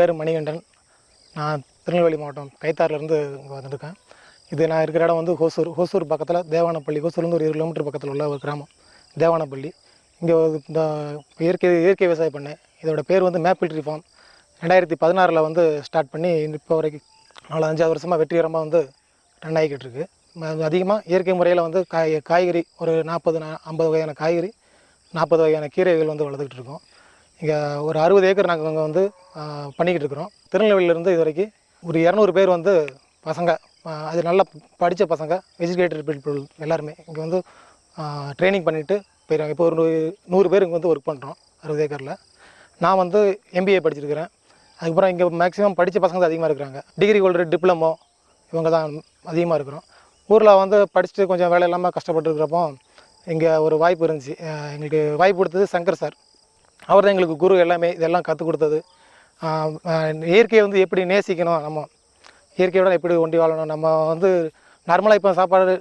பேர் மணிகண்டன். நான் திருநெல்வேலி மாவட்டம் கைத்தாறுலேருந்து இங்கே வந்திருக்கேன். இது நான் இருக்கிற இடம் வந்து ஹோசூர். ஹோசூர் பக்கத்தில் தேவானப்பள்ளி. ஹோசூர்லேருந்து ஒரு இருபது கிலோமீட்டர் பக்கத்தில் உள்ள ஒரு கிராமம். தேவானப்பள்ளி. இங்கே இந்த இயற்கை இயற்கை விவசாயம் பண்ணேன். இதோட பேர் வந்து மேப்பிள் ட்ரீ ஃபார்ம் ரெண்டாயிரத்தி பதினாறில் வந்து ஸ்டார்ட் பண்ணி இப்போ வரைக்கும் நாலு அஞ்சாவது வருஷமாக வெற்றிகரமாக வந்து ரன் ஆகிக்கிட்டு இருக்குது அதிகமாக இயற்கை முறையில் வந்து காய் காய்கறி ஒரு நாற்பது ஐம்பது வகையான காய்கறி நாற்பது வகையான கீரைகள் வந்து வளர்த்துக்கிட்டு இருக்கோம். இங்கே ஒரு அறுபது ஏக்கர் நாங்கள் அங்கே வந்து பண்ணிக்கிட்டு இருக்கிறோம். திருநெல்வேலியிலேருந்து இது வரைக்கும் ஒரு இரநூறு பேர் வந்து பசங்க அது நல்லா படித்த பசங்க எஜுகேட்டட் பீப்புள் எல்லாருமே இங்கே வந்து ட்ரைனிங் பண்ணிவிட்டு போயிடுறாங்க இப்போ ஒரு நூ- நூறு பேர் இங்கே வந்து ஒர்க் பண்ணுறோம் அறுபது ஏக்கரில். நான் வந்து எம்பிஏ படிச்சிருக்கிறேன். அதுக்கப்புறம் இங்கே மேக்ஸிமம் படித்த பசங்க தான் அதிகமாக இருக்கிறாங்க. டிகிரி ஹோல்டர் டிப்ளமோ இவங்க தான் அதிகமாக இருக்கிறோம். ஊரில் வந்து படிச்சுட்டு கொஞ்சம் வேலை இல்லாமல் கஷ்டப்பட்டு இருக்கிறப்போ இங்கே ஒரு வாய்ப்பு இருந்துச்சு. எங்களுக்கு வாய்ப்பு கொடுத்தது சங்கர் சார் அவர் தான் எங்களுக்கு குரு எல்லாமே இதெல்லாம் கற்றுக் கொடுத்தது. இயற்கையை வந்து எப்படி நேசிக்கணும் நம்ம? இயற்கையோட எப்படி ஒண்டி வாழணும்? நம்ம வந்து நார்மலாக இப்போ சாப்பாடு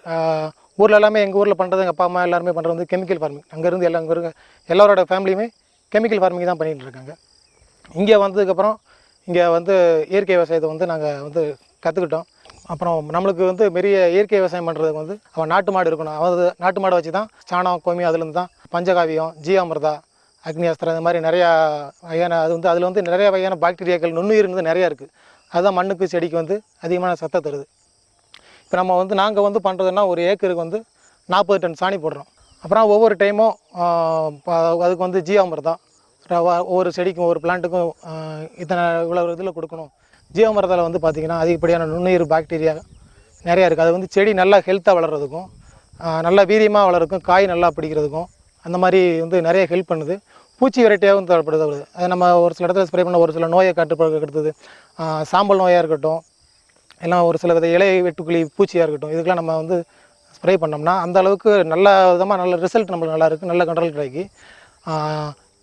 ஊரில் எல்லாமே எங்கள் ஊரில் பண்ணுறது எங்கள் அப்பா அம்மா எல்லாருமே பண்ணுறது வந்து கெமிக்கல் ஃபார்மிங் அங்கேருந்து எல்லாம் அங்கே இருக்க எல்லாரோட ஃபேமிலியுமே கெமிக்கல் ஃபார்மிங் தான் பண்ணிகிட்டு இருக்காங்க. இங்கே வந்ததுக்கப்புறம் இங்கே வந்து இயற்கை விவசாயத்தை வந்து நாங்கள் வந்து கற்றுக்கிட்டோம் அப்புறம் நம்மளுக்கு வந்து பெரிய இயற்கை விவசாயம் பண்ணுறதுக்கு வந்து அவன் நாட்டு மாடு இருக்கணும். அதாவது நாட்டு மாடை வச்சு தான் சாணம் கோமி அதுலேருந்து தான் பஞ்சகாவியம் ஜீவாமிர்தா அக்னி அஸ்திரம் இந்த மாதிரி நிறையா வகையான அது வந்து அதில் வந்து நிறைய வகையான பாக்டீரியாக்கள் நுண்ணுயிர் வந்து நிறையா இருக்குது அதுதான் மண்ணுக்கு செடிக்கு வந்து அதிகமான சத்தை தருது. இப்போ நம்ம வந்து நாங்கள் வந்து பண்ணுறதுன்னா ஒரு ஏக்கருக்கு வந்து நாற்பது டன் சாணி போடுறோம். அப்புறம் ஒவ்வொரு டைமும் அதுக்கு வந்து ஜீவாமிர்தம். ஒவ்வொரு செடிக்கும் ஒவ்வொரு பிளான்ட்டுக்கும் இத்தனை இவ்வளோ இதில் கொடுக்கணும். ஜீவாமிரத்தில் வந்து பார்த்திங்கன்னா அதிகப்படியான நுண்ணுயிர் பாக்டீரியா நிறையா இருக்குது அது வந்து செடி நல்லா ஹெல்த்தாக வளர்கிறதுக்கும் நல்லா வீரியமாக வளருக்கும் காய் நல்லா பிடிக்கிறதுக்கும் அந்த மாதிரி வந்து நிறைய ஹெல்ப் பண்ணுது. பூச்சி வெரைட்டியாகவும் தேவைப்படுது அது. அது நம்ம ஒரு சில இடத்துல ஸ்ப்ரே பண்ண ஒரு சில நோயை கட்டுப்படுத்துது சாம்பல் நோயாக இருக்கட்டும் எல்லாம் ஒரு சில வித இலை வெட்டுக்குழி பூச்சியாக இருக்கட்டும் இதுக்கெல்லாம் நம்ம வந்து ஸ்ப்ரே பண்ணோம்னா அந்த அளவுக்கு நல்ல விதமாக நல்ல ரிசல்ட் நம்மளுக்கு நல்லா இருக்குது நல்ல கண்ட்ரோல் கிடைக்கி.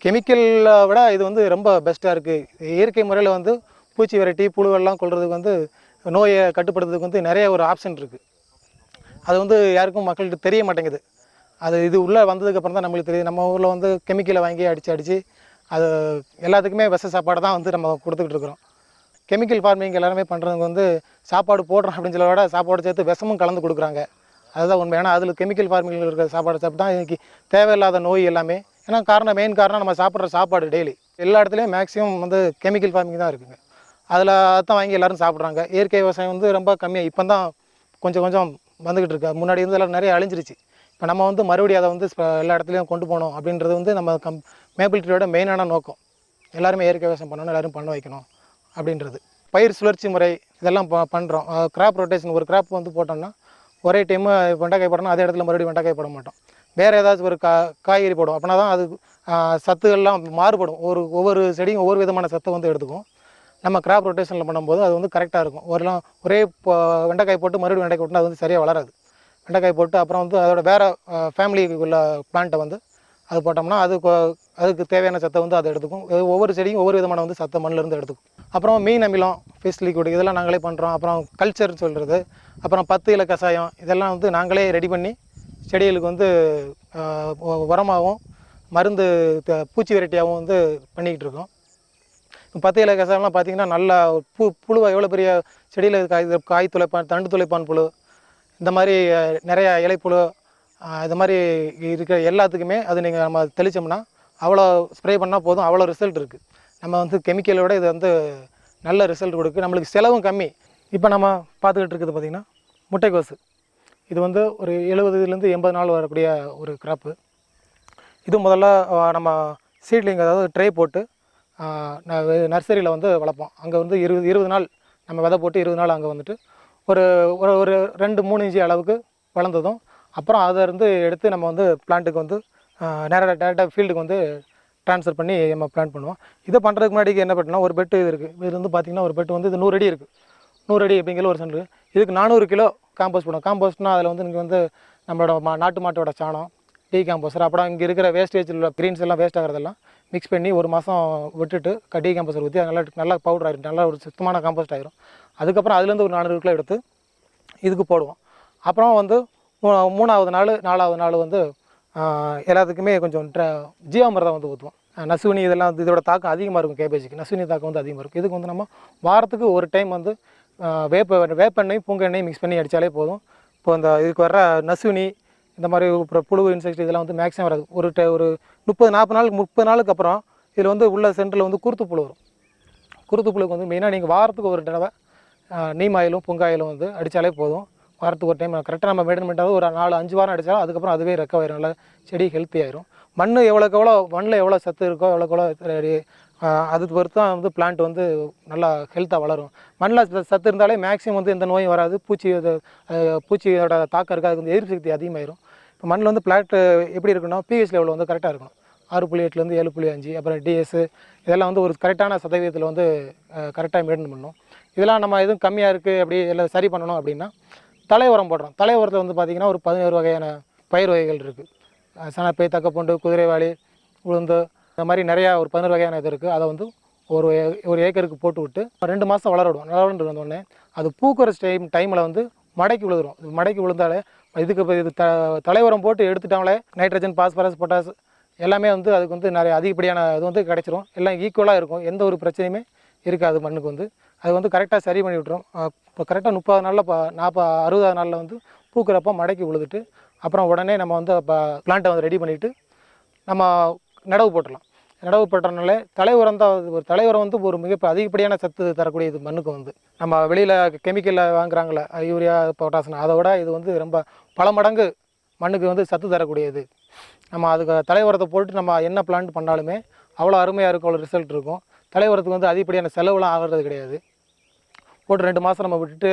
கெமிக்கலை விட இது வந்து ரொம்ப பெஸ்ட்டாக இருக்குது இயற்கை முறையில் வந்து பூச்சி வெரைட்டி புழுவெல்லாம் கொள்றதுக்கு வந்து நோயை கட்டுப்படுத்துறதுக்கு வந்து நிறைய ஒரு ஆப்ஷன் இருக்குது அது வந்து யாருக்கும் மக்கள்கிட்ட தெரிய மாட்டேங்குது. அது இது உள்ளே வந்ததுக்கப்புறம் தான் நம்மளுக்கு தெரியுது. நம்ம ஊரில் வந்து கெமிக்கலை வாங்கி அடித்து அடித்து அது எல்லாத்துக்குமே விஷ சாப்பாடு தான் வந்து நம்ம கொடுத்துக்கிட்டு இருக்கிறோம். கெமிக்கல் ஃபார்மிங் எல்லாருமே பண்ணுறவங்க வந்து சாப்பாடு போடுறோம் அப்படின்னு சொல்ல விட சாப்பாடு சேர்த்து விஷமும் கலந்து கொடுக்குறாங்க. அதுதான் உண்மை. ஏன்னா அதில் கெமிக்கல் ஃபார்மிங்கில் இருக்கிற சாப்பாடு சாப்பிட்டா இன்றைக்கி தேவையில்லாத நோய் எல்லாமே ஏன்னா காரணம் மெயின் காரணம் நம்ம சாப்பிட்ற சாப்பாடு டெய்லி எல்லா இடத்துலையும் மேக்ஸிமம் வந்து கெமிக்கல் ஃபார்மிங் தான் இருக்குங்க. அதில் அதான் வாங்கி எல்லோரும் சாப்பிட்றாங்க. இயற்கை விவசாயம் வந்து ரொம்ப கம்மியாக இப்போ தான் கொஞ்சம் கொஞ்சம் வந்துக்கிட்டு இருக்கு. முன்னாடி வந்து எல்லாம் நிறைய அழிஞ்சிருச்சு. இப்போ நம்ம வந்து மறுபடியும் அதை வந்து எல்லா இடத்துலையும் கொண்டு போகணும் அப்படின்றது வந்து நம்ம கம் மேப்பிள் ட்ரீயோட மெயினான நோக்கம். எல்லாருமே இயற்கை விவசாயம் பண்ணணும் எல்லோரும் பண்ண வைக்கணும் அப்படின்றது. பயிர் சுழற்சி முறை இதெல்லாம் ப பண்ணுறோம் கிராப் ரொட்டேஷன் ஒரு கிராப் வந்து போட்டோம்னா ஒரே டைமு வெண்டைக்காய் போடணும் அதே இடத்துல மறுபடியும் வெண்டைக்காய் போட மாட்டோம். வேறு ஏதாச்சும் ஒரு கா காய்கறி போடும் அப்படின்னா தான் அது சத்துகள்லாம் மாறுபடும். ஒரு ஒவ்வொரு செடியும் ஒவ்வொரு விதமான சத்தை வந்து எடுத்துக்கும். நம்ம கிராப் ரொட்டேஷனில் பண்ணும்போது அது வந்து கரெக்டாக இருக்கும். ஒருலாம் ஒரே இப்போ வெண்டைக்காய் போட்டு மறுபடியும் வெண்டைக்காய் போட்டுனா அது வந்து சரியாக வளராது. வெண்டைக்காய் போட்டு அப்புறம் வந்து அதோட வேறு ஃபேமிலிக்கு உள்ள பிளான்ட்டை வந்து அது போட்டோம்னா அது அதுக்கு தேவையான சத்தை வந்து அதை எடுத்துக்கும். ஒவ்வொரு செடியும் ஒவ்வொரு விதமான வந்து சத்தை மண்ணுலேருந்து எடுத்துக்கும். அப்புறம் மீன் அமிலம் ஃபிஷ் லிக்விட் இதெல்லாம் நாங்களே பண்ணுறோம் அப்புறம் கல்ச்சர் சொல்கிறது அப்புறம் பத்து இலை கஷாயம் இதெல்லாம் வந்து நாங்களே ரெடி பண்ணி செடிகளுக்கு வந்து உரமாகவும் மருந்து த- பூச்சி வெரைட்டியாகவும் வந்து பண்ணிக்கிட்டு இருக்கோம். பத்து இலை கஷாயம்லாம் பார்த்தீங்கன்னா நல்லா பூ புழுவாக எவ்வளோ பெரிய செடியில் காய் காய் துளைப்பான் தண்டு துளைப்பான் புழு இந்த மாதிரி நிறைய இலைப்புழு இது மாதிரி இருக்கிற எல்லாத்துக்குமே அது நீங்கள் நம்ம தெளித்தோம்னா அவ்வளோ ஸ்ப்ரே பண்ணால் போதும் அவ்வளோ ரிசல்ட் இருக்குது நம்ம வந்து கெமிக்கலை விட இது வந்து நல்ல ரிசல்ட் கொடுக்கு. நம்மளுக்கு செலவும் கம்மி. இப்போ நம்ம பார்த்துக்கிட்டு இருக்குது பார்த்திங்கன்னா முட்டைக்கோசு. இது வந்து ஒரு எழுபதுலேருந்து எண்பது நாள் வரக்கூடிய ஒரு கிராப்பு இது முதல்ல நம்ம சீட்லிங் அதாவது ட்ரே போட்டு நர்சரியில் வந்து வளர்ப்போம். அங்கே வந்து இருபது இருபது நாள் நம்ம விதை போட்டு இருபது நாள் அங்கே வந்துட்டு ஒரு ஒரு ஒரு ரெண்டு மூணு இன்ச்சு அளவுக்கு வளர்ந்ததும் அப்புறம் அதை இருந்து எடுத்து நம்ம வந்து பிளான்ட்டுக்கு வந்து நேராக டேரெக்டாக ஃபீல்டுக்கு வந்து ட்ரான்ஸ்ஃபர் பண்ணி நம்ம பிளான் பண்ணுவோம். இதை பண்ணுறதுக்கு முன்னாடி என்ன பண்ணால் ஒரு பெட்டு இது இருக்குது இது வந்து பார்த்திங்கன்னா ஒரு பெட்டு வந்து இது நூறு அடி இருக்குது நூறு அடி அப்படிங்கிற ஒரு சென்டர் இதுக்கு நானூறு கிலோ காம்போஸ்ட் பண்ணுவோம் காம்போஸ்ட்னா அதில் வந்து இங்கே வந்து நம்மளோட மா நாட்டு மாட்டோட சாணம் டீ காம்போஸ்டர் அப்புறம் இங்கே இருக்கிற வேஸ்டேஜில் உள்ள க்ரீன்ஸ் எல்லாம் வேஸ்ட் ஆகிறதெல்லாம் மிக்ஸ் பண்ணி ஒரு மாதம் விட்டுட்டு டீ காம்போஸ்டர் ஊற்றி அது நல்லா நல்லா பவுடர் ஆகிடும் நல்லா ஒரு சுத்தமான காம்போஸ்ட் ஆகிரும் அதுக்கப்புறம் அதுலேருந்து ஒரு நானூறு கிலோ எடுத்து இதுக்கு போடுவோம். அப்புறம் வந்து மூ- மூணாவது நாள் நாலாவது நாள் வந்து எல்லாத்துக்குமே கொஞ்சம் ட்ர வந்து ஊற்றுவோம் நசுவினி இதெல்லாம் வந்து இதோட தாக்கம் அதிகமாக இருக்கும் கேபேஜுக்கு நசுவினி தாக்கம் வந்து அதிகமாக இருக்கும். இதுக்கு வந்து நம்ம வாரத்துக்கு ஒரு டைம் வந்து வேப்ப வேப்பெண்ணெய் பூங்கெண்ணெய் மிக்ஸ் பண்ணி அடித்தாலே போதும். இப்போ இந்த இதுக்கு வர்ற நசுவினி இந்த மாதிரி அப்புறம் புழு இன்செக்ட் இதெல்லாம் வந்து மேக்ஸிமம் வராது. ஒரு டை ஒரு முப்பது நாற்பது நாள் முப்பது நாளுக்கு அப்புறம் இதில் வந்து உள்ள சென்டரில் வந்து குருத்து புழு வரும். குருத்து புழுக்கு வந்து மெயினாக நீங்கள் வாரத்துக்கு ஒரு தடவை நீம் ஆயிலும் புங்காயிலும் வந்து அடித்தாலே போதும். வாரத்துக்கு ஒரு டைம் கரெக்டாக நம்ம மெயின்டைன் பண்ணிட்டாலும் ஒரு நாலு அஞ்சு வாரம் அடித்தாலும் அதுக்கப்புறம் அதுவே ரெக்கவர் ஆயிரும். நல்லா செடி ஹெல்த்தி ஆயிரும். மண் எவ்வளோக்கு எவ்வளோ மண்ணில் எவ்வளோ சத்து இருக்கோ எவ்வளோக்கு எவ்வளோ அது பொறுத்து தான் வந்து பிளான்ட் வந்து நல்லா ஹெல்த்தாக வளரும். மண்ணில் சத்து இருந்தாலே மேக்ஸிமம் வந்து எந்த நோயும் வராது. பூச்சி பூச்சியோட தாக்கம் இருக்காது. அதுக்கு வந்து எதிர்ப்பு சக்தி அதிகமாயிரும். இப்போ மண்ணில் வந்து பிளாட் எப்படி இருக்கணும் பிஹெச் லெவல் வந்து கரெக்டாக இருக்கணும். ஆறு புள்ளி எட்டுலேருந்து ஏழு புள்ளி அஞ்சு அப்புறம் டிஎஸ் இதெல்லாம் வந்து ஒரு கரெக்டான சதவீதத்தில் வந்து கரெக்டாக மெயின்டைன் பண்ணணும். இதெல்லாம் நம்ம எதுவும் கம்மியாக இருக்குது அப்படி எல்லாம் சரி பண்ணணும் அப்படின்னா தலை உரம் போடுறோம். தலை உரத்தில் வந்து பார்த்திங்கன்னா ஒரு பதினோரு வகையான பயிர் வகைகள் இருக்குது சனப்பை தக்கப்பூண்டு குதிரைவாளி உளுந்து இந்த மாதிரி நிறையா ஒரு பதினோரு வகையான இது இருக்குது அதை வந்து ஒரு ஏ- ஒரு ஏக்கருக்கு போட்டு விட்டு ரெண்டு மாதம் வளர விடுவோம் வளர்ந்து வந்தோடனே அது பூக்கிற டைம் டைமில் வந்து மடக்கி விழுதுரும் மடக்கி விழுந்தாலே இதுக்கு இப்போ இது த தலைவரம் போட்டு எடுத்துட்டாங்களே நைட்ரஜன் பாஸ்பரஸ் பொட்டாஸ் எல்லாமே வந்து அதுக்கு வந்து நிறைய அதிகப்படியான இது வந்து கிடைச்சிரும். எல்லாம் ஈக்குவலாக இருக்கும். எந்த ஒரு பிரச்சனையுமே இருக்காது மண்ணுக்கு வந்து. அது வந்து கரெக்டாக சரி பண்ணி விட்டுரும். இப்போ கரெக்டாக முப்பது நாளில் இப்போ நாற்பது அறுபதாவது நாளில் வந்து பூக்கிறப்ப மடக்கி விழுதுட்டு அப்புறம் உடனே நம்ம வந்து இப்போ பிளான்ட்டை வந்து ரெடி பண்ணிவிட்டு நம்ம நடவு போட்டுடலாம். நடவு போட்டறனால தலை உரம் தான் ஒரு தலை உரம் வந்து ஒரு மிக அதிகப்படியான சத்து தரக்கூடிய இது மண்ணுக்கு வந்து. நம்ம வெளியில் கெமிக்கலில் வாங்குறாங்களே யூரியா பொட்டாசியம் அதை விட இது வந்து ரொம்ப பல மடங்கு மண்ணுக்கு வந்து சத்து தரக்கூடியது. நம்ம அதுக்கு தலை உரத்தை போட்டு நம்ம என்ன பிளான்ட் பண்ணாலுமே அவ்வளோ அருமையாக இருக்கும் அவ்வளோ ரிசல்ட் இருக்கும். தலைவரத்துக்கு வந்து அதிகப்படியான செலவுலாம் ஆகிறது கிடையாது. போட்டு ரெண்டு மாதம் நம்ம விட்டுட்டு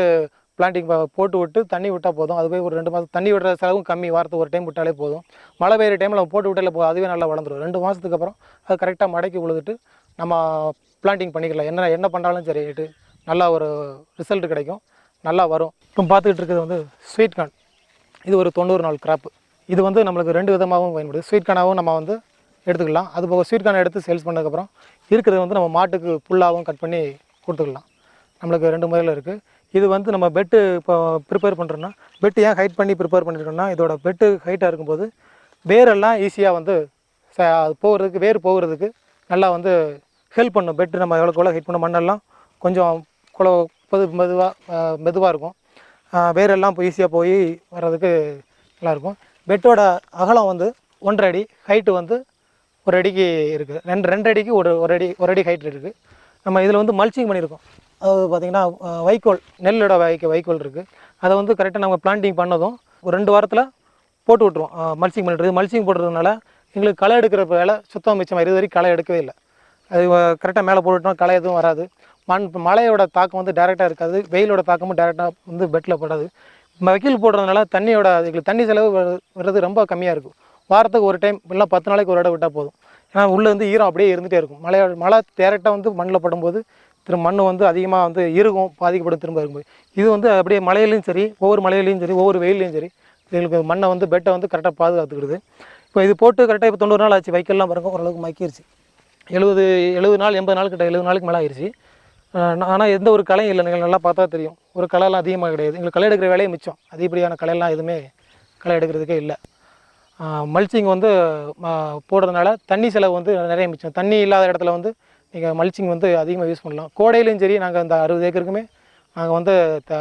பிளான்டிங் போட்டு விட்டு தண்ணி விட்டால் போதும். அது போய் ஒரு ரெண்டு மாதம் தண்ணி விடுற செலவும் கம்மி. வாரத்துக்கு ஒரு டைம் விட்டாலே போதும். மழை பெய்யுற டைமில் நம்ம போட்டு விட்டாலே போதும். அதுவே நல்லா வளர்ந்துடும் ரெண்டு மாதத்துக்கு அப்புறம் அது கரெக்டாக மடக்கி உழுதுட்டு நம்ம பிளான்டிங் பண்ணிக்கலாம். என்ன என்ன பண்ணாலும் சரிட்டு நல்லா ஒரு ரிசல்ட் கிடைக்கும். நல்லா வரும். இப்போ பார்த்துக்கிட்டு இருக்கிறது வந்து ஸ்வீட் கார்ன் இது ஒரு தொண்ணூறு நாள் கிராப்பு இது வந்து நம்மளுக்கு ரெண்டு விதமாகவும் பயன்படுது. ஸ்வீட் கார்னாகவும் நம்ம வந்து எடுத்துக்கலாம். அது போக ஸ்வீட் கார்னை எடுத்து சேல்ஸ் பண்ணதுக்கப்புறம் இருக்கிறது வந்து நம்ம மாட்டுக்கு புல்லாகவும் கட் பண்ணி கொடுத்துக்கலாம். நம்மளுக்கு ரெண்டு முறையில் இருக்குது இது வந்து நம்ம பெட்டு இப்போ ப்ரிப்பேர் பண்ணுறோன்னா பெட்டு ஏன் ஹைட் பண்ணி ப்ரிப்பேர் பண்ணியிருக்கோம்னா இதோட பெட்டு ஹைட்டாக இருக்கும்போது வேரெல்லாம் ஈஸியாக வந்து ச அது போகிறதுக்கு வேர் போகிறதுக்கு நல்லா வந்து ஹெல்ப் பண்ணும். பெட்டு நம்ம எவ்வளோக்கு எவ்வளோ ஹைட் பண்ண மண்ணெல்லாம் கொஞ்சம் குளோ பொது மெதுவாக மெதுவாக இருக்கும். வேரெல்லாம் இப்போ ஈஸியாக போய் வர்றதுக்கு நல்லாயிருக்கும் பெட்டோட அகலம் வந்து ஒன்றரை அடி ஹைட்டு வந்து ஒரு அடிக்கு இருக்குது. ரெண்டு ரெண்டு அடிக்கு ஒரு ஒரு அடி ஒரு அடி ஹைட் இருக்குது நம்ம இதில் வந்து மல்ச்சிங் பண்ணியிருக்கோம் அதாவது பார்த்திங்கன்னா வைக்கோல் நெல்லோட வைக்க வைக்கோல் இருக்குது அதை வந்து கரெக்டாக நம்ம பிளான்டிங் பண்ணதும் ஒரு ரெண்டு வாரத்தில் போட்டு விட்ருவோம் மல்ச்சிங் பண்ணுறது மல்ச்சிங் போடுறதுனால எங்களுக்கு களை எடுக்கிற வேலை சுத்தம் மிச்சம் இது வரைக்கும் களை எடுக்கவே இல்லை. அது கரெக்டாக மேலே போட்டுட்டோம் களை எதுவும் வராது. மண் மழையோட தாக்கம் வந்து டேரெக்டாக இருக்காது. வெயிலோட தாக்கமும் டேரெக்டாக வந்து பெட்டில் படாது. வைக்கல் போடுறதுனால தண்ணியோட எங்களுக்கு தண்ணி செலவு வர்றது ரொம்ப கம்மியாக இருக்கும். வாரத்துக்கு ஒரு டைம் இல்லை பத்து நாளைக்கு ஒரு இடம் விட்டால் போதும். ஏன்னா உள்ளே வந்து ஈரம் அப்படியே இருந்துகிட்டே இருக்கும். மழை மழை டேரெக்டாக வந்து மண்ணில் படும்போது திரும்ப மண் வந்து அதிகமாக வந்து இருக்கும் பாதிக்கப்படும் திரும்ப இருக்கும்போது இது வந்து அப்படியே மலையிலையும் சரி ஒவ்வொரு மலையிலையும் சரி ஒவ்வொரு வெயிலையும் சரி எங்களுக்கு மண்ணை வந்து பெட்டை வந்து கரெக்டாக பாதுகாத்துக்கிடுது. இப்போ இது போட்டு கரெக்டாக இப்போ தொண்ணூறு நாள் ஆச்சு வைக்கல்லாம் பாருங்க ஓரளவுக்கு மக்கிருச்சு. எழுபது எழுபது நாள் எண்பது நாள் கிட்ட எழுபது நாளுக்கு மேலே ஆயிடுச்சு ஆனால் எந்த ஒரு கலையும் இல்லை நீங்கள் நல்லா பார்த்தா தெரியும். ஒரு கலையெல்லாம் அதிகமாக கிடையாது. எங்களுக்கு களை எடுக்கிற வேலையே மிச்சம். அதிகப்படியான கலையெல்லாம் எதுவுமே களை எடுக்கிறதுக்கே இல்லை. மல்ச்சிங் வந்து போடுறதுனால தண்ணி செலவு வந்து நிறைய மிச்சம். தண்ணி இல்லாத இடத்துல வந்து நீங்கள் மல்ச்சிங் வந்து அதிகமாக யூஸ் பண்ணலாம். கோடையிலையும் சரி நாங்கள் இந்த அறுபது ஏக்கருக்குமே நாங்கள் வந்து த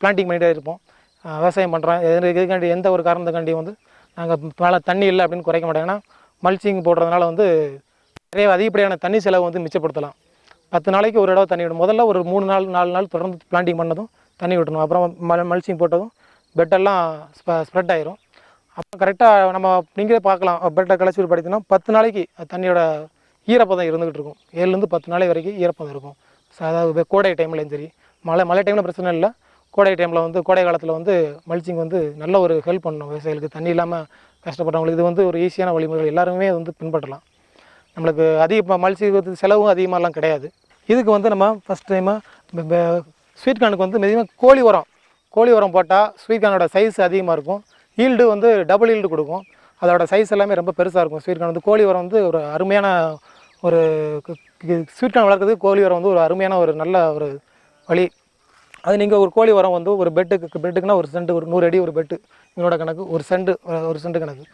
பிளான்டிங் பண்ணிகிட்டே இருப்போம். விவசாயம் பண்ணுறோம் எதுக்காண்டி எந்த ஒரு காரணத்துக்காண்டியும் வந்து நாங்கள் மேலே தண்ணி இல்லை அப்படின்னு குறைக்க மாட்டோம். ஏன்னா மல்ச்சிங் போடுறதுனால வந்து நிறைய அதிகப்படியான தண்ணி செலவு வந்து மிச்சப்படுத்தலாம். பத்து நாளைக்கு ஒரு இடம் தண்ணி விடும் முதல்ல ஒரு மூணு நாள் நாலு நாள் தொடர்ந்து பிளான்டிங் பண்ணதும் தண்ணி விட்டணும். அப்புறம் மல் மல்ச்சிங் போட்டதும் பெட்டெல்லாம் ஸ்ப்ரெட் ஆயிரும். அப்போ கரெக்டாக நம்ம நீங்களே பார்க்கலாம். பெட்டை களைச்சி படித்தோம்னா பத்து நாளைக்கு தண்ணியோட ஈரப்பதம் இருந்துகிட்டு இருக்கும். ஏழுலேருந்து பத்து நாளை வரைக்கும் ஈரப்பதம் இருக்கும். அதாவது கோடை டைம்லையும் சரி. மழை மழை டைமில் பிரச்சனை இல்லை. கோடை டைமில் வந்து கோடை காலத்தில் வந்து மல்ச்சிங் வந்து நல்ல ஒரு ஹெல்ப் பண்ணணும் விவசாயிகளுக்கு. தண்ணி இல்லாமல் கஷ்டப்படுறவங்களுக்கு இது வந்து ஒரு ஈஸியான வழிமுறைகள். எல்லாருமே வந்து பின்பற்றலாம். நம்மளுக்கு அதிக மல்ச்சி செலவும் அதிகமாகலாம் கிடையாது. இதுக்கு வந்து நம்ம ஃபஸ்ட் டைமாக ஸ்வீட் கார்னுக்கு வந்து மெதுவாக கோழி உரம். கோழி உரம் போட்டால் ஸ்வீட் கார்னோட சைஸ் அதிகமாக இருக்கும். ஈல்டு வந்து டபுள் ஈல்டு கொடுக்கும். அதோட சைஸ் எல்லாமே ரொம்ப பெருசாக இருக்கும். ஸ்வீட் கார்ன் வந்து கோழி உரம் வந்து ஒரு அருமையான ஒரு ஸ்வீட் கார்ன் வளர்க்குறதுக்கு கோழி உரம் வந்து ஒரு அருமையான ஒரு நல்ல ஒரு வழி. அது நீங்கள் ஒரு கோழி உரம் வந்து ஒரு பெட்டுக்கு பெட்டுக்குன்னா ஒரு சென்ட் ஒரு நூறு அடி ஒரு பெட்டு என்னோட கணக்கு ஒரு சென்ட் ஒரு சென்ட் கணக்கு.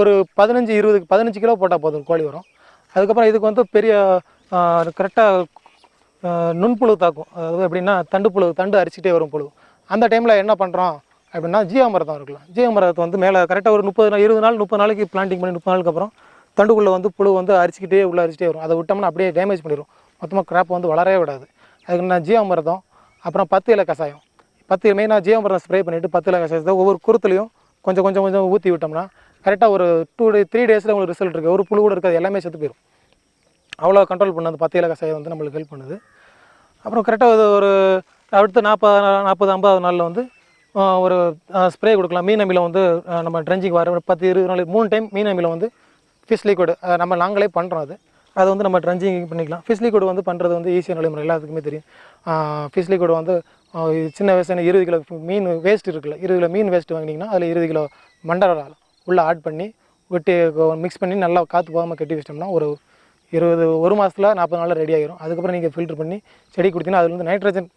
ஒரு பதினஞ்சு இருபது பதினஞ்சு கிலோ போட்டால் போதும் கோழி உரம். அதுக்கப்புறம் இதுக்கு வந்து பெரிய கரெக்டாக நுண்புழு தாக்கும். அதாவது எப்படின்னா தண்டு புழு தண்டு அரிச்சிட்டே வரும் புழு. அந்த டைமில் என்ன பண்ணுறோம் அப்படின்னா ஜீவாமிரதம் இருக்கலாம். ஜீவாமிரதத்தை வந்து மேலே கரெக்டாக ஒரு முப்பது நாள் இருபது நாள் முப்பது நாளைக்கு பிளான்டிங் பண்ணி முப்பது நாளுக்கு அப்புறம் தண்டுக்குள்ளே வந்து புழு வந்து அரிச்சிக்கிட்டே உள்ளே அரிச்சிட்டே வரும். அதை விட்டோம்னா அப்படியே டேமேஜ் பண்ணிடும் மொத்தமாக கிராப் வந்து வளரவே விடாது. அதுக்கு நான் ஜீவாமிரதம் அப்புறம் பத்து இலை கஷாயம். பத்து மெயினாக ஜீவாமிரதம் ஸ்ப்ரே பண்ணிவிட்டு பத்து இலை கஷாயத்தை ஒவ்வொரு குருத்துலையும் கொஞ்சம் கொஞ்சம் கொஞ்சம் ஊற்றி விட்டோம்னா கரெக்டாக ஒரு டூ டே த்ரீ டேஸில் உங்களுக்கு ரிசல்ட் இருக்குது ஒரு புழு கூட இருக்காது எல்லாமே செத்து போயிடும் அவ்வளோ கண்ட்ரோல் பண்ண அந்த பத்து இலை கஷாயம் வந்து நம்மளுக்கு ஹெல்ப் பண்ணுது. அப்புறம் கரெக்டாக ஒரு அடுத்து நாற்பது நாற்பது ஐம்பது நாளில் வந்து ஒரு ஸ்ப்ரே கொடுக்கலாம். மீன் அமிலம் வந்து நம்ம ட்ரெஞ்சிங் வர ஒரு பத்து இருபது நாள் மூணு டைம் மீன் அமிலம் வந்து ஃபிஷ் லிக்விட் நம்ம நாங்களே பண்ணுறோம் அது. அது வந்து நம்ம ட்ரெஞ்சிங் பண்ணிக்கலாம். ஃபிஷ் லிக்விட் வந்து பண்ணுறது வந்து ஈஸியான நடைமுறை. எல்லாத்துக்குமே தெரியும். ஃபிஷ் லிக்விட் வந்து சின்ன வயசுல இருபது கிலோ மீன் வேஸ்ட் இருக்குல்ல. இருபது கிலோ மீன் வேஸ்ட் வாங்கினீங்கன்னா அதில் இருபது கிலோ மண்டல உள்ளே ஆட் பண்ணி வெட்டி மிக்ஸ் பண்ணி நல்லா காற்று போகாமல் கட்டி வச்சிட்டோம்னா ஒரு இருபது ஒரு மாதத்தில் நாற்பது நாளில் ரெடி ஆகிரும் அதுக்கப்புறம் நீங்கள் ஃபில்டர் பண்ணி செடி கொடுத்தீங்கன்னா அதில் வந்து நைட்ரஜன்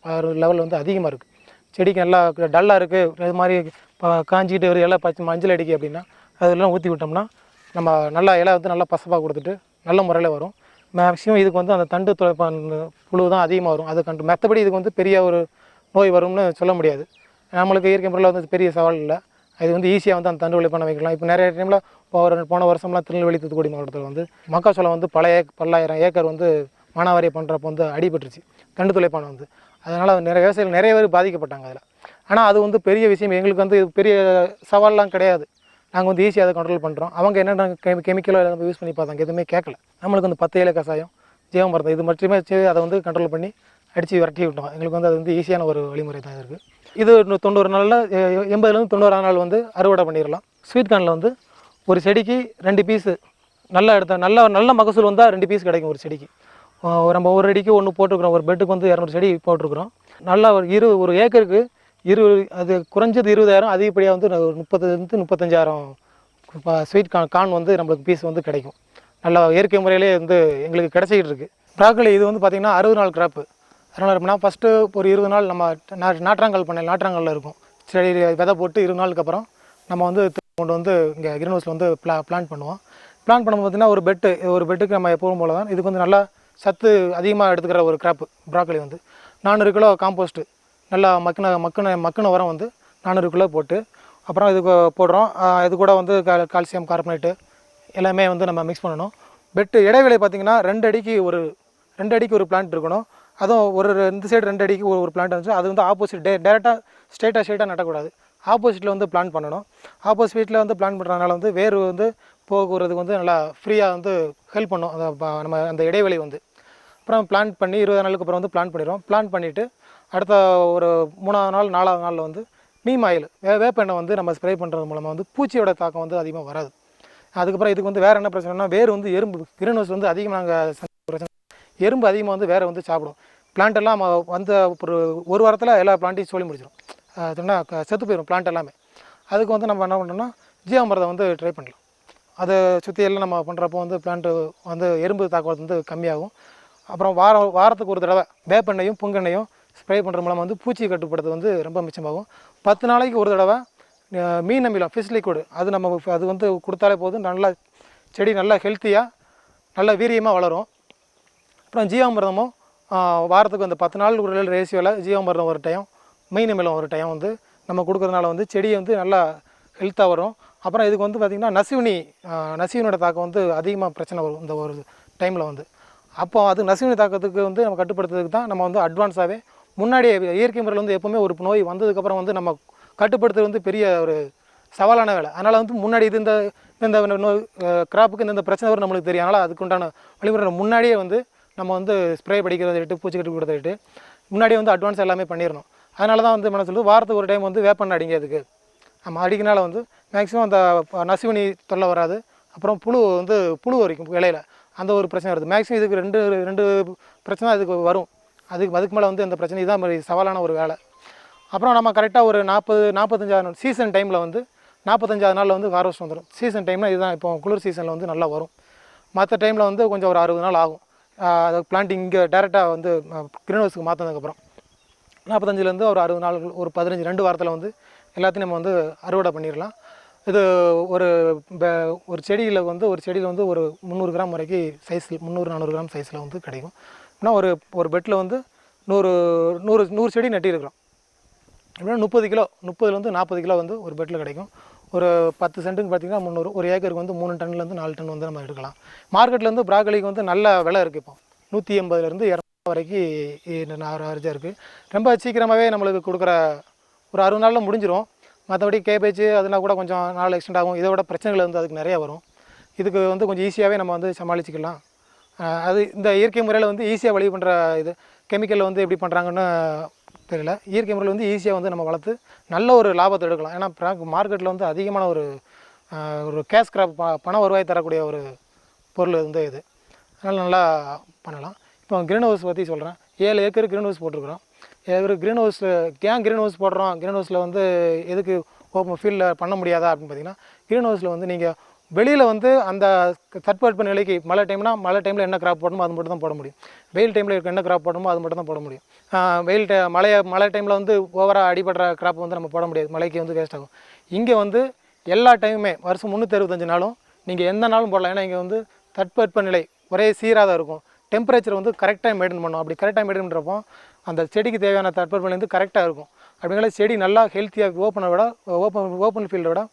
லெவல் வந்து அதிகமாக இருக்குது செடிக்கு நல்லா டல்லாக இருக்குது இது மாதிரி காஞ்சிக்கிட்டு ஒரு இலை பச்சை மஞ்சள் அடிக்கு அப்படின்னா அதெல்லாம் ஊற்றி விட்டோம்னா நம்ம நல்லா இலை வந்து நல்லா பசப்பாக கொடுத்துட்டு நல்ல முறையில் வரும். மேக்ஸிமம் இதுக்கு வந்து அந்த தண்டு புழு தான் அதிகமாக வரும். அது கண்டு மற்றபடி இதுக்கு வந்து பெரிய ஒரு நோய் வரும்னு சொல்ல முடியாது. நம்மளுக்கு இயற்கை முறையில் வந்து பெரிய சவால் இல்லை. இது வந்து ஈஸியாக வந்து அந்த தண்டு விளைப்பான வைக்கலாம். இப்போ நிறைய டைமில் இப்போ போன வருஷம்லாம் திருநெல்வேலி தூத்துக்குடி மாவட்டத்தில் வந்து மக்காச்சோளம் வந்து பல ஏக் பல்லாயிரம் ஏக்கர் வந்து மானாவாரியை பண்ணுறப்ப வந்து அடிபட்டுருச்சு. தண்டு துளைப்பானை வந்து. அதனால் நிறைய விவசாயிகள் நிறைய பேர் பாதிக்கப்பட்டாங்க அதில். ஆனால் அது வந்து பெரிய விஷயம். எங்களுக்கு வந்து பெரிய சவால்லாம் கிடையாது. நாங்கள் வந்து ஈஸியாக அதை கண்ட்ரோல் பண்ணுறோம் அவங்க என்னென்ன கெமி கெமிக்கலோ எல்லாம் யூஸ் பண்ணி பார்த்தாங்க எதுவுமே கேட்கல நம்மளுக்கு வந்து பத்து இலை கசாயம் ஜீவமரதம் இது மட்டுமே வச்சு அதை வந்து கண்ட்ரோல் பண்ணி அடித்து விரட்டி விட்டோம். எங்களுக்கு வந்து அது வந்து ஈஸியான ஒரு வழிமுறை தான் இருக்குது இது தொண்ணூறு நாளில் எண்பதுலேருந்து தொண்ணூறு நாள் வந்து அறுவடை பண்ணிடலாம். ஸ்வீட் கார்னில் வந்து ஒரு செடிக்கு ரெண்டு பீஸு நல்லா எடுத்த நல்ல நல்ல மகசூல் வந்தால் ரெண்டு பீஸ் கிடைக்கும் ஒரு செடிக்கு. நம்ம ஒரு அடிக்கு ஒன்று போட்டிருக்கிறோம். ஒரு பெட்டுக்கு வந்து இரநூறு செடி போட்டிருக்கிறோம். நல்லா ஒரு இரு ஒரு ஏக்கருக்கு இரு அது குறைஞ்சது இருபதாயிரம் அதிகப்படியாக வந்து ஒரு முப்பதுலேருந்து முப்பத்தஞ்சாயிரம் ஸ்வீட் கான் கான் வந்து நம்மளுக்கு பீஸ் வந்து கிடைக்கும். நல்லா இயற்கை முறையிலே வந்து எங்களுக்கு கிடைச்சிக்கிட்டு இருக்குது ப்ராக்கலி இது வந்து பார்த்திங்கன்னா அறுபது நாள் கிராப்பு அதனால் எப்படின்னா ஃபஸ்ட்டு ஒரு இருபது நாள் நம்ம நா- நாற்றாங்கல் பண்ண நாற்றாங்கல்ல இருக்கும். செடி விதை போட்டு இருபது நாளுக்கு அப்புறம் நம்ம வந்து கொண்டு வந்து இங்கே கிரீன் ஹவுஸில் வந்து பிளா பிளான் பண்ணுவோம். பிளான் பண்ணும்போது பார்த்தீங்கன்னா ஒரு பெட்டு ஒரு பெட்டுக்கு நம்ம எப்பவும் போல தான் இதுக்கு வந்து நல்லா சத்து அதிகமாக எடுத்துக்கிற ஒரு கிராப்பு ப்ராக்கலி வந்து. நானூறு கிலோ காம்போஸ்ட்டு நல்லா மக்கின மக்கின மக்கின உரம் வந்து நானூறு கிலோ போட்டு அப்புறம் இதுக்கு போடுறோம். இது கூட வந்து கா- கால்சியம் கார்பனேட்டு எல்லாமே வந்து நம்ம மிக்ஸ் பண்ணணும். பெட்டு இடைவெளி பார்த்திங்கன்னா ரெண்டு அடிக்கு ஒரு ரெண்டு அடிக்கு ஒரு பிளான்ட் இருக்கணும். அதுவும் ஒரு இந்த சைடு ரெண்டு அடிக்கு ஒரு ஒரு பிளான்ட் இருந்துச்சு அது வந்து ஆப்போசிட் டே டேரெக்டாக ஸ்ட்ரெயிட்டாக ஸ்ட்ரெயிட்டாக நட்டக்கூடாது ஆப்போசிட்டில் வந்து பிளான் பண்ணணும். ஆப்போசிட்டில் வந்து பிளான் பண்ணுறதுனால வந்து வேர் வந்து போகிறதுக்கு வந்து நல்லா ஃப்ரீயாக வந்து ஹெல்ப் பண்ணும். அந்த நம்ம அந்த இடைவெளி வந்து. அப்புறம் பிளான் பண்ணி இருபது நாளுக்கு அப்புறம் வந்து பிளான் பண்ணிடுவோம் பிளான் பண்ணிவிட்டு அடுத்த ஒரு மூணாவது நாள் நாலாவது நாளில் வந்து நீம் ஆயில் வே வேப்பெண்ணெய் வந்து நம்ம ஸ்ப்ரே பண்ணுறது மூலமாக வந்து பூச்சியோட தாக்கம் வந்து அதிகமாக வராது. அதுக்கப்புறம் இதுக்கு வந்து வேறு என்ன பிரச்சனைனா வேர் வந்து எறும்பு கிரீன் வந்து அதிகமாக நாங்கள் பிரச்சனை எறும்பு அதிகமாக வந்து வேறு வந்து சாப்பிடும். பிளான்ட் எல்லாம் வந்த ஒரு ஒரு வாரத்தில் எல்லா பிளான்ட்டையும் சொல்லி முடிச்சிடும் அதுனா செத்து போயிடும் பிளான்ட் எல்லாமே. அதுக்கு வந்து நம்ம என்ன பண்ணோம்னா ஜீவாமிரதம் வந்து ட்ரை பண்ணலாம். அதை சுற்றி எல்லாம் நம்ம பண்ணுறப்போ வந்து பிளான்ட்டு வந்து எறும்பு தாக்குவது வந்து கம்மியாகும். அப்புறம் வாரம் வாரத்துக்கு ஒரு தடவை வேப்பெண்ணையும் புங்கெண்ணையும் ஸ்ப்ரே பண்ணுற மூலமாக வந்து பூச்சி கட்டுப்படுத்து வந்து ரொம்ப மிச்சமாகும். பத்து நாளைக்கு ஒரு தடவை மீன் அமிலம் ஃபிஷ் லிக்விட் அது நம்ம அது வந்து கொடுத்தாலே போதும். நல்லா செடி நல்லா ஹெல்த்தியாக நல்ல வீரியமாக வளரும். அப்புறம் ஜீவாமிரதமும் வாரத்துக்கு அந்த பத்து நாள் ஒரு ரேசியோவில் ஜீவாமிரதம் ஒரு டைம் மெயின் அமிலம் ஒரு டைம் வந்து நம்ம கொடுக்குறதுனால வந்து செடி வந்து நல்லா ஹெல்த்தாக வரும். அப்புறம் இதுக்கு வந்து பார்த்திங்கன்னா நசுவினி நசுவினோட தாக்கம் வந்து அதிகமாக பிரச்சனை வரும். இந்த ஒரு டைமில் வந்து. அப்போ அது நசுவினி தாக்கத்துக்கு வந்து நம்ம கட்டுப்படுத்துறதுக்கு தான் நம்ம வந்து அட்வான்ஸாகவே முன்னாடியே இயற்கை முறையில் வந்து எப்போவுமே ஒரு நோய் வந்ததுக்கப்புறம் வந்து நம்ம கட்டுப்படுத்துறது வந்து பெரிய ஒரு சவாலான வேலை. அதனால் வந்து முன்னாடி இது இந்த இந்த நோய் கிராப்புக்கு இந்த பிரச்சனை வரும் நம்மளுக்கு தெரியும். அதனால் அதுக்குண்டான வழிமுறை முன்னாடியே வந்து நம்ம வந்து ஸ்ப்ரே படிக்கிறதை விட்டு பூச்சி கட்டி கொடுத்த விட்டு முன்னாடியே வந்து அட்வான்ஸ் எல்லாமே பண்ணிடணும் அதனால தான் வந்து என்ன சொல்லுது வாரத்துக்கு ஒரு டைம் வந்து வேப்பெண்ணெய் அடிங்க அதுக்கு நம்ம அடிக்கனால வந்து மேக்ஸிமம் அந்த நசுவினி தொல்லை வராது. அப்புறம் புழு வந்து புழு வரைக்கும் இலையில. அந்த ஒரு பிரச்சனை வருது. மேக்ஸிமம் இதுக்கு ரெண்டு ரெண்டு பிரச்சனை அதுக்கு வரும். அதுக்கு அதுக்கு மேலே வந்து அந்த பிரச்சனை இதான் மாதிரி சவாலான ஒரு வேலை. அப்புறம் நம்ம கரெக்டாக ஒரு நாற்பது நாற்பத்தஞ்சாவது நாள் சீசன் டைமில் வந்து நாற்பத்தஞ்சாவது நாளில் வந்து ஹார்வெஸ்ட் வந்துடும் சீசன் டைமில் இதுதான் இப்போ குளிர் சீசனில் வந்து நல்லா வரும். மற்ற டைமில் வந்து கொஞ்சம் ஒரு அறுபது நாள் ஆகும். அது பிளான்டிங் இங்கே டேரெக்டாக வந்து க்ரீன் ஹவுஸுக்கு மாற்றினதுக்கப்புறம் நாற்பத்தஞ்சிலேருந்து ஒரு அறுபது நாள் ஒரு பதினஞ்சு ரெண்டு வாரத்தில் வந்து எல்லாத்தையும் நம்ம வந்து அறுவடை பண்ணிடலாம் இது ஒரு ப- ஒரு செடியில் வந்து ஒரு செடியில் வந்து ஒரு முந்நூறு கிராம் வரைக்கும் சைஸில் முந்நூறு நானூறு கிராம் சைஸில் வந்து கிடைக்கும். ஏன்னா ஒரு ஒரு பெட்டில் வந்து நூறு நூறு நூறு செடி நட்டியிருக்கிறோம் எப்படின்னா முப்பது கிலோ முப்பதுலேருந்து நாற்பது கிலோ வந்து ஒரு பெட்டில் கிடைக்கும். ஒரு பத்து சென்ட்டுக்கு பார்த்தீங்கன்னா முந்நூறு ஒரு ஏக்கருக்கு வந்து மூணு டன்லேருந்து நாலு டன் வந்து நம்ம எடுக்கலாம். மார்க்கெட்டில் வந்து ப்ராக்கலிக்கு வந்து நல்ல விலை இருக்குது இப்போ. நூற்றி எண்பதுலேருந்து இரநூறு வரைக்கும் ஆவரேஜாக இருக்குது ரொம்ப சீக்கிரமாகவே நம்மளுக்கு கொடுக்குற ஒரு அறுபது நாளில் முடிஞ்சிடும் மற்றபடி கேபேஜ் அதெல்லாம் கூட கொஞ்சம் நாள் எக்ஸ்டெண்ட் ஆகும். இதை விட பிரச்சனைகள் வந்து அதுக்கு நிறைய வரும். இதுக்கு வந்து கொஞ்சம் ஈஸியாகவே நம்ம வந்து சமாளிச்சிக்கலாம். அது இந்த இயற்கை முறையில் வந்து ஈஸியாக வழி பண்ணுற இது கெமிக்கலில் வந்து எப்படி பண்ணுறாங்கன்னு தெரியல. இயற்கை முறையில் வந்து ஈஸியாக வந்து நம்ம வளர்த்து நல்ல ஒரு லாபத்தை எடுக்கலாம். ஏன்னா மார்க்கெட்டில் வந்து அதிகமான ஒரு ஒரு கேஷ் கிராப் ப பண வருவாய் தரக்கூடிய ஒரு பொருள் வந்து இது. அதனால் நல்லா பண்ணலாம். இப்போ க்ரீன் ஹவுஸ் பற்றி சொல்கிறேன் ஏழு ஏக்கர் க்ரீன் ஹவுஸ் போட்டிருக்கிறோம். இவர் க்ரீன் ஹவுஸில் ஏன் க்ரீன் ஹவுஸ் போடுறோம்? க்ரீன் ஹவுஸில் வந்து எதுக்கு ஓப்பன் ஃபீல்டில் பண்ண முடியாதா அப்படின்னு பார்த்தீங்கன்னா க்ரீன் ஹவுஸில் வந்து நீங்கள் வெளியில் வந்து அந்த தட்பவெட்ப நிலைக்கு மழை டைம்னா மழை டைமில் என்ன கிராப் போடணுமோ அது மட்டும் தான் போட முடியும். வெயில் டைமில் என்ன கிராப் போடணுமோ அது மட்டும் தான் போட முடியும். வெயில் டை மழையை மழை டைமில் வந்து ஓவராக அடிபடுற கிராப் வந்து நம்ம போட முடியாது. மழைக்கு வந்து வேஸ்ட் ஆகும். இங்கே வந்து எல்லா டைமுமே வருஷம் முந்நூற்றி நாளும் நீங்கள் எந்த நாளும் போடலாம். ஏன்னா இங்கே வந்து தட்பவெட்ப நிலை ஒரே சீராக தான் இருக்கும். டெம்பரேச்சர் வந்து கரெக்டாக மெயின்டைன் பண்ணும் அப்படி கரெக்டாக மெயின்டைன் பண்ணுறப்போ அந்த செடிக்கு தேவையான தட்பவெட்ப வந்து கரெக்டாக இருக்கும். அப்படிங்கிற செடி நல்லா ஹெல்த்தியாக ஓப்பனை விட ஓப்பன் ஓப்பன் ஃபீல்டை விட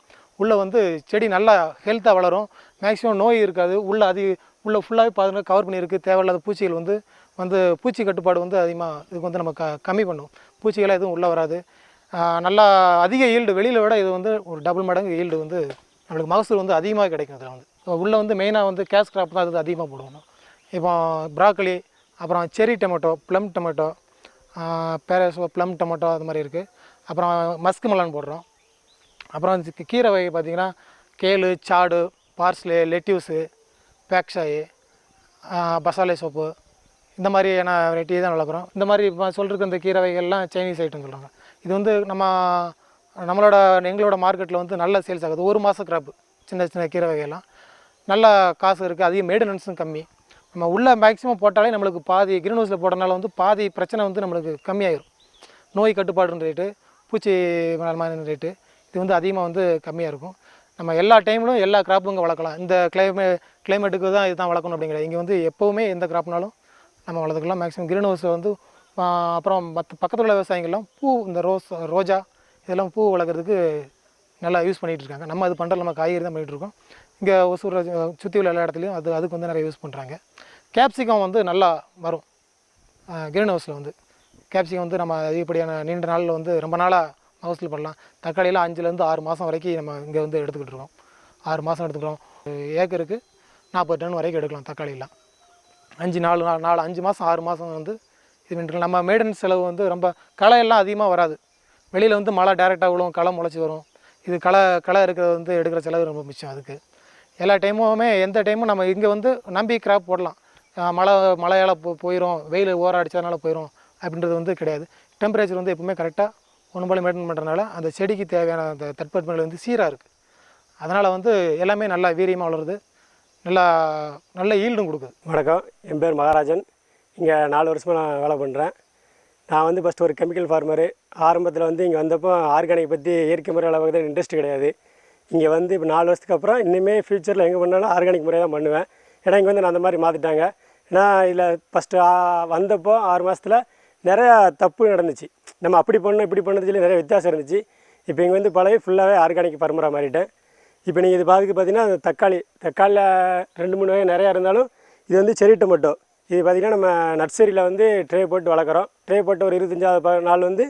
உள்ளே வந்து செடி நல்லா ஹெல்த்தாக வளரும். மேக்ஸிமம் நோய் இருக்காது. உள்ளே அதிக உள்ளே ஃபுல்லாகவே பார்த்துங்க கவர் பண்ணியிருக்கு. தேவையில்லாத பூச்சிகள் வந்து வந்து பூச்சி கட்டுப்பாடு வந்து அதிகமாக இதுக்கு வந்து நம்ம க கம்மி பண்ணும் பூச்சிகளாக எதுவும் உள்ளே வராது. நல்லா அதிக ஈல்டு வெளியில் விட இது வந்து ஒரு டபுள் மடங்கு ஈல்டு வந்து நம்மளுக்கு மகசூல் வந்து அதிகமாக கிடைக்கும் இதில் வந்து. உள்ளே வந்து மெயினாக வந்து கேஷ் கிராப் தான் இது அதிகமாக போடுவோம். இப்போ ப்ராக்கலி அப்புறம் cherry tomato plum tomato pears plum tomato அது மாதிரி இருக்குது அப்புறம் மஸ்க் மெலன் போடுறோம். அப்புறம் கீரை வகை பார்த்திங்கன்னா kale chard parsley lettuce pak choi பசாலை சோப்பு இந்த மாதிரியான வெரைட்டி தான் வளர்க்குறோம். இந்த மாதிரி இப்போ சொல்லிருக்க இந்த கீரை வகைகள்லாம் சைனீஸ் ஐட்டம் சொல்கிறாங்க இது வந்து நம்ம நம்மளோட எங்களோட மார்க்கெட்டில் வந்து நல்ல சேல்ஸ் ஆகுது. ஒரு மாத கிராப் சின்ன சின்ன கீரை வகையெல்லாம். நல்ல காசு இருக்குது அதிகம் மெயின்டெனன்ஸும் கம்மி. நம்ம உள்ளே மேக்ஸிமம் போட்டாலே நம்மளுக்கு பாதி க்ரீன் ஹவுஸில் போட்டனால வந்து பாதி பிரச்சனை வந்து நம்மளுக்கு கம்மியாயிரும். நோய் கட்டுப்பாடுன்ற ரேட்டு பூச்சி மரமான ரேட்டு இது வந்து அதிகமாக வந்து கம்மியாக இருக்கும் நம்ம எல்லா டைம்லும் எல்லா கிராப்பும் இங்கே வளர்க்கலாம். இந்த கிளைமே கிளைமேட்டுக்கு தான் இதுதான் வளர்க்கணும் அப்படிங்கிற இங்கே வந்து எப்போவுமே எந்த கிராப்னாலும் நம்ம வளர்த்துக்கலாம். மேக்ஸிமம் க்ரீன் ஹவுஸில் வந்து அப்புறம் மற்ற பக்கத்தில் உள்ள விவசாயிகள்லாம் பூ இந்த ரோஸ் ரோஜா இதெல்லாம் பூ வளர்க்குறதுக்கு நல்லா யூஸ் பண்ணிகிட்டு இருக்காங்க. நம்ம அது பண்ணுறோம் நம்ம காய்கறி தான் பண்ணிகிட்ருக்கோம் இங்கே ஒசூர் சுற்றி உள்ள எல்லா இடத்துலையும் அது அதுக்கு வந்து நிறைய யூஸ் பண்ணுறாங்க கேப்சிகம் வந்து நல்லா வரும். க்ரீன் ஹவுஸில் வந்து. கேப்சிகம் வந்து நம்ம அதிகப்படியான நீண்ட நாளில் வந்து ரொம்ப நாளாக மகசூல் பண்ணலாம். தக்காளியெல்லாம் அஞ்சுலேருந்து ஆறு மாதம் வரைக்கும் நம்ம இங்கே வந்து எடுத்துக்கிட்டு இருக்கோம். ஆறு மாதம் எடுத்துக்கிறோம். ஏக்கருக்கு நாற்பது டன் வரைக்கும் எடுக்கலாம் தக்காளியெல்லாம். அஞ்சு நாலு நாலு நாலு அஞ்சு மாதம் ஆறு மாதம் வந்து இது பண்ணிட்டு நம்ம மெயின்டெனன்ஸ் செலவு வந்து ரொம்ப களையெல்லாம் அதிகமாக வராது. வெளியில் வந்து மழை டேரெக்டாக விழும் களை முளைச்சி வரும். இது களை களை இருக்கிறது வந்து எடுக்கிற செலவு ரொம்ப மிச்சம் அதுக்கு. எல்லா டைமுமே எந்த டைமும் நம்ம இங்கே வந்து நம்பி கிராப் போடலாம். மழை மழையால் போ போயிடும் வெயில் ஓர அடித்ததுனால போயிடும் அப்படின்றது வந்து கிடையாது. டெம்பரேச்சர் வந்து எப்பவுமே கரெக்டாக ஒன்று போல மெயின்டைன் பண்ணுறதுனால அந்த செடிக்கு தேவையான அந்த தட்பவெப்பநிலை வந்து சீராக இருக்குது அதனால் வந்து எல்லாமே நல்லா வீரியமாக வளருது. நல்லா நல்ல ஈல்டும் கொடுக்குது. வணக்கம். என் பேர் மகாராஜன். இங்கே நாலு வருஷமாக நான் வேலை பண்ணுறேன் நான் வந்து ஃபஸ்ட்டு ஒரு கெமிக்கல் ஃபார்மரு ஆரம்பத்தில் வந்து இங்கே வந்தப்போ ஆர்கானிக் பற்றி இயற்கை முறையில் பார்க்குறது இன்ட்ரெஸ்ட் கிடையாது. இங்கே வந்து இப்போ நாலு வருஷத்துக்கு அப்புறம் இன்னுமே ஃப்யூச்சரில் எங்கே பண்ணாலும் ஆர்கானிக் முறையாக தான் பண்ணுவேன். ஏன்னா இங்கே வந்து நான் அந்த மாதிரி மாற்றிட்டாங்க ஏன்னா இதில் ஃபஸ்ட்டு வந்தப்போ ஆறு மாதத்தில் நிறையா தப்பு நடந்துச்சு. நம்ம அப்படி பண்ணோம் இப்படி பண்ணது சொல்லி நிறைய வித்தியாசம் இருந்துச்சு. இப்போ இங்கே வந்து பழகி ஃபுல்லாகவே ஆர்கானிக் பரம்பரை மாறிட்டேன். இப்போ நீங்கள் இது பார்த்துக்கு பார்த்தீங்கன்னா அது தக்காளி தக்காளியில் ரெண்டு மூணு வகை நிறையா இருந்தாலும் இது வந்து செரி டொமேட்டோ இது பார்த்திங்கன்னா நம்ம நர்சரியில் வந்து ட்ரே போட்டு வளர்க்குறோம். ட்ரே போட்டு ஒரு இருபத்தஞ்சாவது நாள் வந்து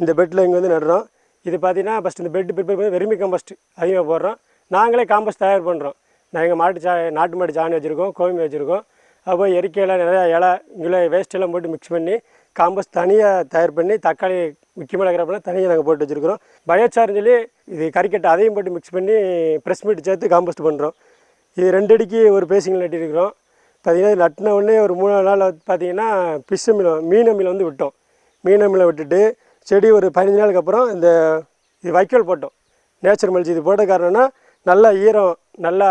இந்த பெட்டில் இங்கே வந்து நடுறோம். இது பார்த்தீங்கன்னா ஃபஸ்ட் இந்த பெட் ப்ரிப்பேர் பண்ணி வெறுமி கம்போஸ்ட் அதிகமாக போடுறோம். நாங்களே காம்பஸ்ட் தயார் பண்ணுறோம் நாங்கள் மாட்டு சா நாட்டு மாட்டு சாணி வச்சுருக்கோம் கோமி வச்சுருக்கோம். அப்போ எரிக்கையில் நிறையா இலை இங்கே வேஸ்ட்டெல்லாம் போட்டு மிக்ஸ் பண்ணி காம்பஸ்ட் தனியாக தயார் பண்ணி தக்காளி முக்கியமாக இருக்கிறப்பெல்லாம் தனியாக நாங்கள் போட்டு வச்சுருக்கிறோம். பயோச்சார்னு சொல்லி இது கறிக்கட்டை அதையும் போட்டு மிக்ஸ் பண்ணி ப்ரெஸ் மீட் சேர்த்து காம்போஸ்ட் பண்ணுறோம் இது ரெண்டு அடிக்கு ஒரு பேசிங்கில் நட்டிருக்கிறோம் பார்த்தீங்கன்னா நட்டின உடனே ஒரு மூணு நாள் வந்து பார்த்தீங்கன்னா பிஸ் அமிலம் மீன் அமிலம் வந்து விட்டோம். மீன் அமிலம் விட்டுட்டு செடி ஒரு பதினஞ்சு நாளுக்கு அப்புறம் இந்த இது வைக்கோல் போட்டோம். நேச்சர் மல்ச்சி இது போட்ட காரணம்னா நல்லா ஈரம் நல்லா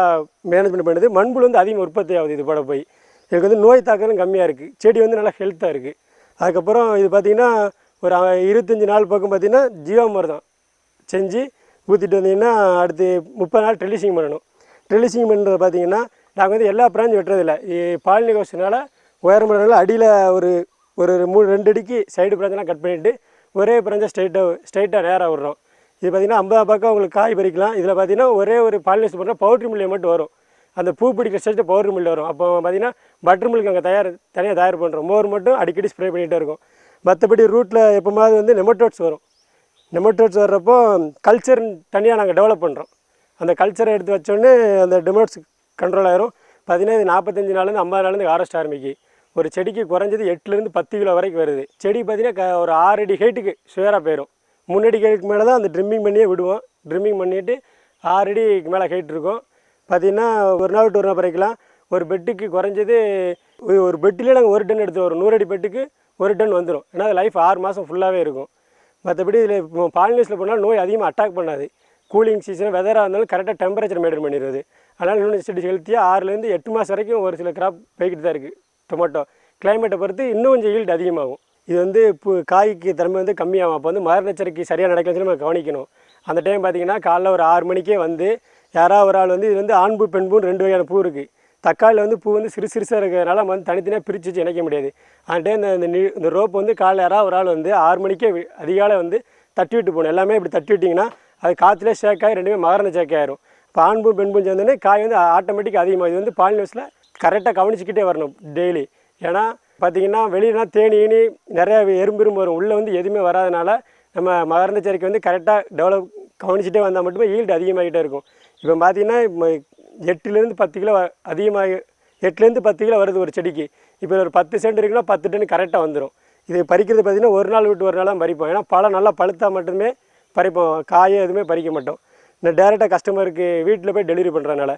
மேனேஜ்மெண்ட் பண்ணுது. மண்புழு வந்து அதிகம் உற்பத்தி ஆகுது இது போட போய். இதுக்கு வந்து நோய் தாக்கலும் கம்மியாக இருக்குது செடி வந்து நல்லா ஹெல்த்தாக இருக்குது அதுக்கப்புறம் இது பார்த்திங்கன்னா ஒரு இருபத்தஞ்சி நாள் பக்கம் பார்த்திங்கன்னா ஜீவாமரம் செஞ்சு ஊற்றிட்டு வந்தீங்கன்னா அடுத்து முப்பது நாள் ட்ரெலிசிங் பண்ணணும். ட்ரெலிசிங் பண்ணுறது பார்த்தீங்கன்னா நாங்கள் வந்து எல்லா பிராஞ்சும் வெட்டுறதில்ல. பாலினி உயரம் பண்ணுறதுனால அடியில் ஒரு ஒரு மூணு ரெண்டு அடிக்கு சைடு பிராஞ்செலாம் கட் பண்ணிவிட்டு ஒரே பிராஞ்சை ஸ்ட்ரைட்டாக ஸ்ட்ரைட்டாக நேராக விடுறோம். இது பார்த்தீங்கன்னா ஐம்பது பக்கம் உங்களுக்கு காய் பறிக்கலாம். இதில் பார்த்தீங்கன்னா ஒரே ஒரு பாலினேஷன் பண்ணுறோம் பவுட்ரி மில்லியை மட்டும் வரும். அந்த பூ பிடிக்கிற ஸ்டேஜில் பவுட்ரு மில் வரும். அப்போ பார்த்தீங்கன்னா பட்டர் மில்க் அங்கே தயார் தனியாக தயார் பண்ணுறோம் மோர் மட்டும் அடிக்கடி ஸ்ப்ரே பண்ணிகிட்டே இருக்கும். மற்றபடி ரூட்டில் எப்போமாவது வந்து நெமட்டோட்ஸ் வரும். நெமட்டோட்ஸ் வர்றப்போ கல்ச்சர் தனியாக நாங்கள் டெவலப் பண்ணுறோம் அந்த கல்ச்சரை எடுத்து வச்சோடனே அந்த டெமோட்ஸ் கண்ட்ரோல் ஆயிரும். பார்த்தீங்கன்னா இது நாற்பத்தஞ்சு நாள்லேருந்து ஐம்பது நாள்லேருந்து ஆரஸ்ட் ஆரம்பிக்கு. ஒரு செடிக்கு குறைஞ்சது எட்டுலேருந்து பத்து கிலோ வரைக்கும் வருது. செடி பார்த்தீங்கன்னா க- ஒரு ஆறு அடி ஹைட்டுக்கு சுயராக போயிடும் முன்னடி ஹைட்டுக்கு மேலே தான் அந்த ட்ரிம்மிங் பண்ணியே விடுவோம். ட்ரிம்மிங் பண்ணிவிட்டு ஆறு அடிக்கு மேலே ஹைட் இருக்கும். பார்த்தீங்கன்னா ஒரு நாள் விட்டு ஒரு நாள் பறிக்கலாம். ஒரு பெட்டுக்கு குறைஞ்சது ஒரு- ஒரு பெட்டிலே நாங்கள் ஒரு டன் எடுத்து வரோம் நூறு அடி பெட்டுக்கு ஒரு டன் வந்துடும் ஏன்னா அது லைஃப் ஆறு மாதம் ஃபுல்லாகவே இருக்கும். மற்றபடி இதில் இப்போ பாலினேஷனில் போனால் நோய் அதிகமாக அட்டாக் பண்ணாது. கூலிங் சீசன் வெதராக இருந்தாலும் கரெக்டாக டெம்பரேச்சர் மெயின்டைன் பண்ணிடுது அதனால் இன்னொன்று செடி ஹெல்த்தியாக ஆறுலேருந்து எட்டு மாதம் வரைக்கும் ஒரு சில கிராப் போய்கிட்டு தான் இருக்குது டொமேட்டோ. கிளைமேட்டை பொறுத்து இன்னும் கொஞ்சம் ஈல்டு அதிகமாகும். இது வந்து இப்போ காய்க்கு திறமை வந்து கம்மியாகும். அப்போ வந்து மரநச்சரிக்கை சரியாக நடக்கலன்னு நம்ம கவனிக்கணும். அந்த டைம் பார்த்திங்கன்னா காலைல ஒரு ஆறு மணிக்கே வந்து யாராவது ஒரு ஆள் வந்து இது வந்து ஆண்பு பெண்பூன்னு ரெண்டு வகையான பூ இருக்குது தக்காளியில் வந்து பூ வந்து சிறு சிறுசாக இருக்கிறதுனால நம்ம வந்து தனித்தனியாக பிரித்து வச்சு இணைக்க முடியாது. அந்த டைம் இந்த- இந்த ரோப் வந்து காலைல யாராவது ஒரு ஆள் வந்து ஆறு மணிக்கே அதிகாலை வந்து தட்டி விட்டு போகணும். எல்லாமே இப்படி தட்டி விட்டிங்கன்னா அது காற்றுல ஷேக் ஆகி ரெண்டுமே மகரந்த ஷேக் ஆயிரும். இப்போ ஆண் பெண்பும் பெண் சேர்ந்தோடனே காய் வந்து ஆட்டோமேட்டிக் அதிகமாக இது வந்து பாலினஸில் கரெக்டாக கவனிச்சுக்கிட்டே வரணும் டெய்லி ஏன்னா பார்த்தீங்கன்னா வெளியெலாம் தேனி ஈனி நிறையா எறும்பு எறும்பு வரும். உள்ளே வந்து எதுவுமே வராதனால நம்ம மகரந்த சேர்க்கை வந்து கரெக்டாக டெவலப் கவனிச்சுட்டே வந்தால் மட்டுமே ஈல்டு அதிகமாகிட்டே இருக்கும். இப்போ பார்த்தீங்கன்னா எட்டுலேருந்து பத்து கிலோ வ- அதிகமாக எட்டுலேருந்து பத்து கிலோ வருது ஒரு செடிக்கு. இப்போ ஒரு பத்து சென்ட் இருக்குன்னா பத்து டன் கரெக்டாக வந்துடும் இது பறிக்கிறது பார்த்தீங்கன்னா ஒரு நாள் விட்டு ஒரு நாளாக பறிப்போம். ஏன்னா பழம் நல்லா பழுத்தா மட்டுமே பறிப்போம். காயை எதுவுமே பறிக்க மாட்டோம். இந்த டேரெக்டாக கஸ்டமருக்கு வீட்டில் போய் டெலிவரி பண்ணுறதுனால